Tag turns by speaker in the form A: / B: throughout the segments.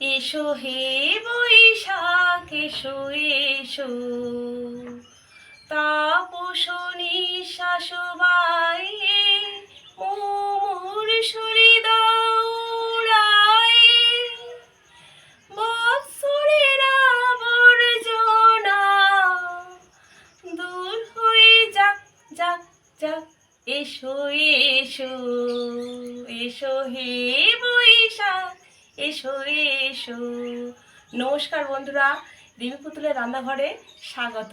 A: এসো হে বৈশাখ এসো এসো। তাপসনী ও মোর সুরি এসো এসো। নমস্কার বন্ধুরা, রিমি পুতুলের রান্নাঘরে স্বাগত।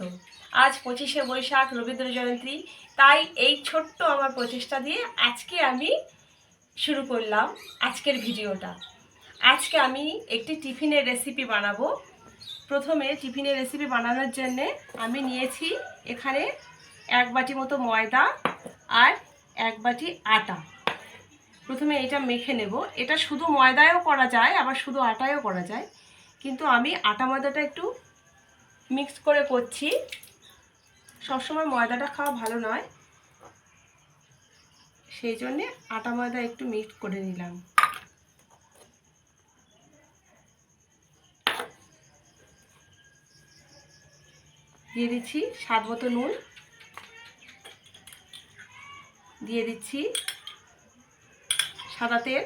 A: আজ পঁচিশে বৈশাখ, রবীন্দ্র জয়ন্তী, তাই এই ছোট্ট আমার প্রচেষ্টা দিয়ে আজকে আমি শুরু করলাম আজকের ভিডিওটা। আজকে আমি একটি টিফিনের রেসিপি বানাবো। প্রথমে টিফিনের রেসিপি বানানোর জন্যে আমি নিয়েছি এখানে এক বাটি মতো ময়দা আর এক বাটি আটা। প্রথমে এটা মেখে নেব। এটা শুধু ময়দায়ও করা যায়, আবার শুধু আটায়ও করা যায়। কিন্তু আমি আটা ময়দাটা একটু মিক্স করে করছি। সবসময় ময়দাটা খাওয়া ভালো নয়। সেই জন্যে আটা ময়দা একটু মিক্স করে নিলাম। দিয়ে দিচ্ছি স্বাদ মতো নুন। দিয়ে দিচ্ছি সাদা তেল।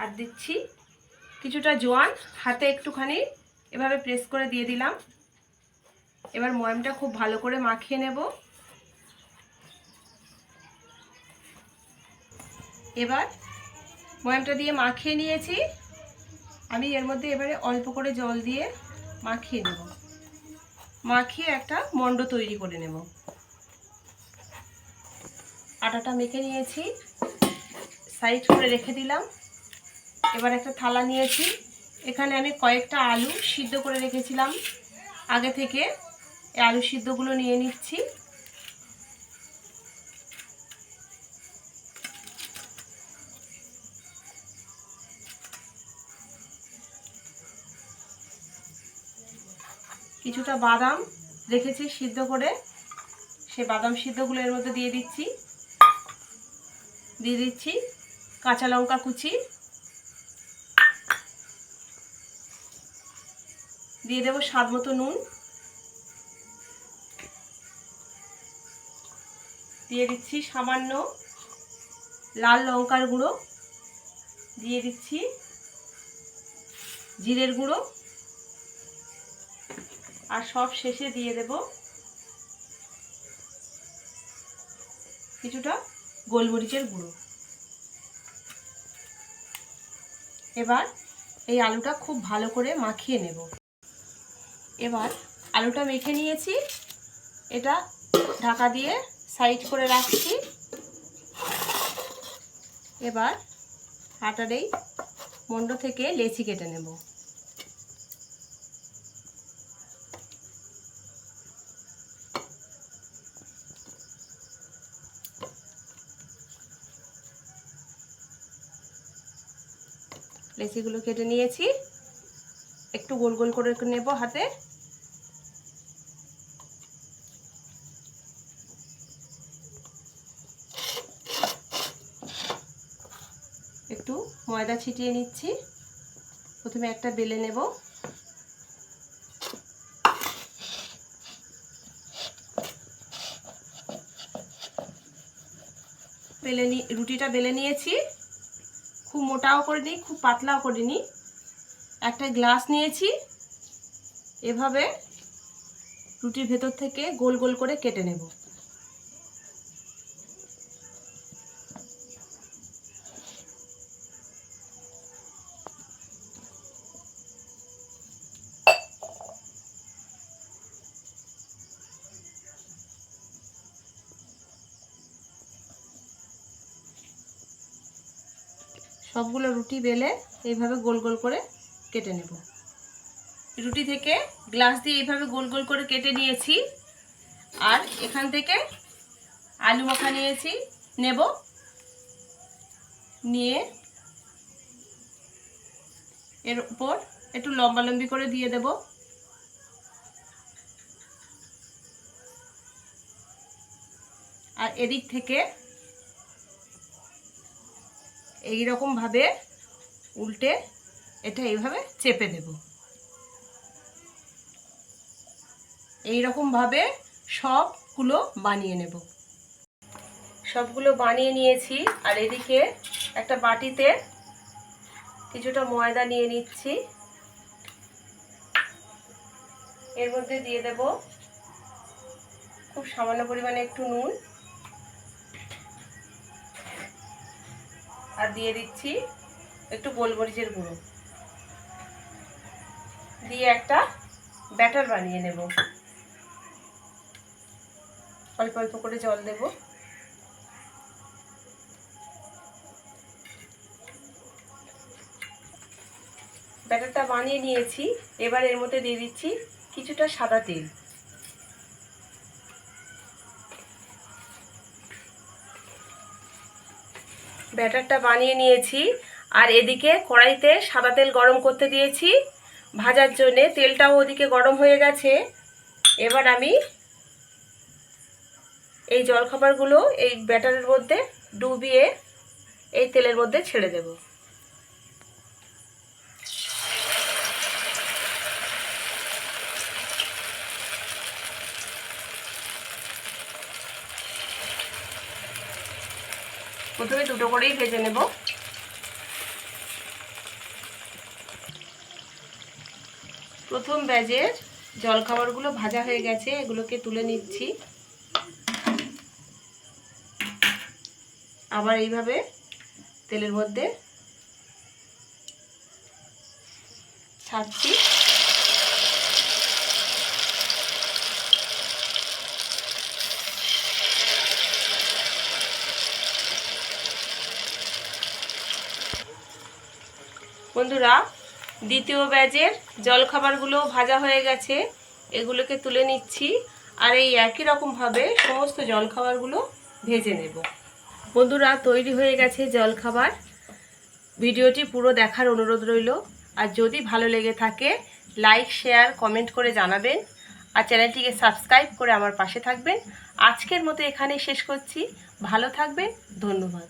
A: আর দিচ্ছি কিছুটা জোয়ান, হাতে একটুখানি। এভাবে প্রেস করে দিয়ে দিলাম। এবার ময়ামটা খুব ভালো করে মাখিয়ে নেব। এবার ময়ামটা দিয়ে মাখিয়ে নিয়েছি। আমি এর মধ্যে এবারে অল্প করে জল দিয়ে মাখিয়ে নেব। মাখিয়ে একটা মণ্ড তৈরি করে নেব। আটাটা মেখে নিয়েছি, সাইড করে রেখে দিলাম। এবার একটা থালা নিয়েছি। এখানে আমি কয়েকটা আলু সিদ্ধ করে রেখেছিলাম। আগে থেকে এই আলু সিদ্ধগুলো নিয়ে নিচ্ছি। কিছুটা বাদাম রেখেছি সিদ্ধ করে। সে বাদাম সিদ্ধগুলো এর মধ্যে দিয়ে দিচ্ছি। দিয়ে দিচ্ছি কাঁচা লঙ্কা কুচি। দিয়ে দেবো স্বাদ মতো নুন। দিয়ে দিচ্ছি সামান্য লাল লঙ্কার গুঁড়ো। দিয়ে দিচ্ছি জিরের গুঁড়ো। আর সব শেষে দিয়ে দেব কিছুটা গোলমরিচের গুঁড়ো। এবার এই আলুটা খুব ভালো করে মাখিয়ে নেব। এবার আলুটা মেখে নিয়েছি। এটা ঢাকা দিয়ে সাইড করে রাখছি। এবার আটার মন্ড থেকে লেচি কেটে নেব। লেচিগুলো কেটে নিয়েছি। একটু গোল গোল করে নেব হাতে। একটু ময়দা ছিটিয়ে নিচ্ছি। প্রথমে একটা বেলে নেব। বেলে রুটিটা বেলে নিয়েছি। খুব মোটাও করে নিই, খুব পাতলাও করে নিই। একটা গ্লাস নিয়েছি। এভাবে রুটির ভেতর থেকে গোল গোল করে কেটে নেব। সবগুলো রুটি বেলে এইভাবে গোল গোল করে কেটে নেব। রুটি থেকে গ্লাস দিয়ে এইভাবে গোল গোল করে কেটে নিয়েছি। আর এখান থেকে আলু মাখা নিয়েছি, নেব। নিয়ে এর উপর একটু লম্বা লম্বি করে দিয়ে দেব। আর এদিক থেকে এই রকমভাবে উল্টে এটা এইভাবে চেপে দেব এই রকমভাবে সবগুলো বানিয়ে নেব। সবগুলো বানিয়ে নিয়েছি আর এদিকে একটা বাটিতে কিছুটা ময়দা নিয়ে নিচ্ছি। এর মধ্যে দিয়ে দেব খুব সামান্য পরিমাণে একটু নুন। আর দিয়ে দিচ্ছি একটু গোলমরিচের গুঁড়ো। দিয়ে একটা ব্যাটার বানিয়ে নেব। অল্প অল্প করে জল দেব। ব্যাটারটা বানিয়ে নিয়েছি। এবার এর মধ্যে দিয়ে দিচ্ছি কিছুটা সাদা তেল। ব্যাটারটা বানিয়ে নিয়েছি। আর এদিকে কড়াইতে সাদা তেল গরম করতে দিয়েছি। ভাজার জন্যে তেলটাও ওদিকে গরম হয়ে গেছে। এবার আমি এই জলখাবারগুলো এই ব্যাটারের মধ্যে ডুবিয়ে এই তেলের মধ্যে ছেড়ে দেব। প্রথমে দুটো করেই ভেজে নেব। প্রথম ব্যাজের জলখাবারগুলো ভাজা হয়ে গেছে, এগুলোকে তুলে নিচ্ছি। আবার এইভাবে তেলের মধ্যে ছাড়ছি। বন্ধুরা, দ্বিতীয় ব্যাজের জলখাবারগুলো ভাজা হয়ে গেছে। এগুলোকে তুলে নিচ্ছি আর এই একই রকমভাবে সমস্ত জলখাবারগুলো ভেজে নেব। বন্ধুরা, তৈরি হয়ে গেছে জলখাবার। ভিডিওটি পুরো দেখার অনুরোধ রইল। আর যদি ভালো লেগে থাকে, লাইক, শেয়ার, কমেন্ট করে জানাবেন। আর চ্যানেলটিকে সাবস্ক্রাইব করে আমার পাশে থাকবেন। আজকের মতো এখানেই শেষ করছি। ভালো থাকবেন, ধন্যবাদ।